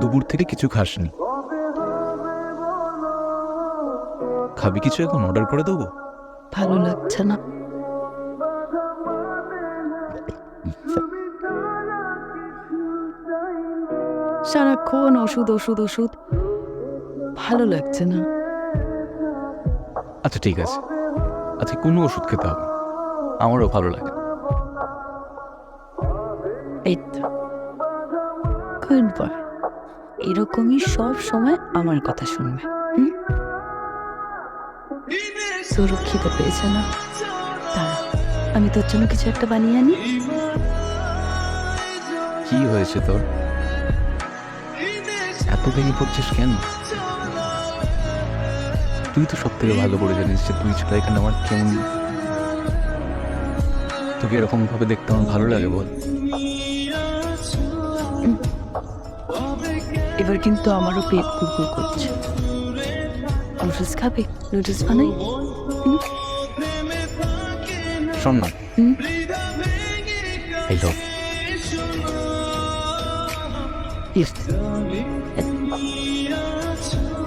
দুপুর থেকে কিছু খাসনি। খাবি কিছু এখন? অর্ডার করে দেবো? ভালো লাগছে না। সারাক্ষণ ওষুধ ওষুধ ওষুধ। ভালো লাগছে না। আচ্ছা ঠিক আছে। আচ্ছা কোনো ওষুধ খেতে হবে। আমারও ভালো লাগে না। এই তো। গুড বয় এরকমই সব সময় আমার কথা শুনবে? তোরও পেয়েছে না। আমি তোর জন্য কিছু একটা বানিয়ে আনি। কি হয়েছে তোর? এত ভেঙে পড়ছিস কেন? তুই তো সব থেকে ভালো করে জানিস যে তুই ছাড়া এখানে আমার কেমন তোকে এরকম ভাবে দেখতে আমার ভালো লাগে বল। এবার কিন্তু আমারও পেট কুকুর করছে। নুডলস খাবে? নুডলস বানাই? শোন না। এই.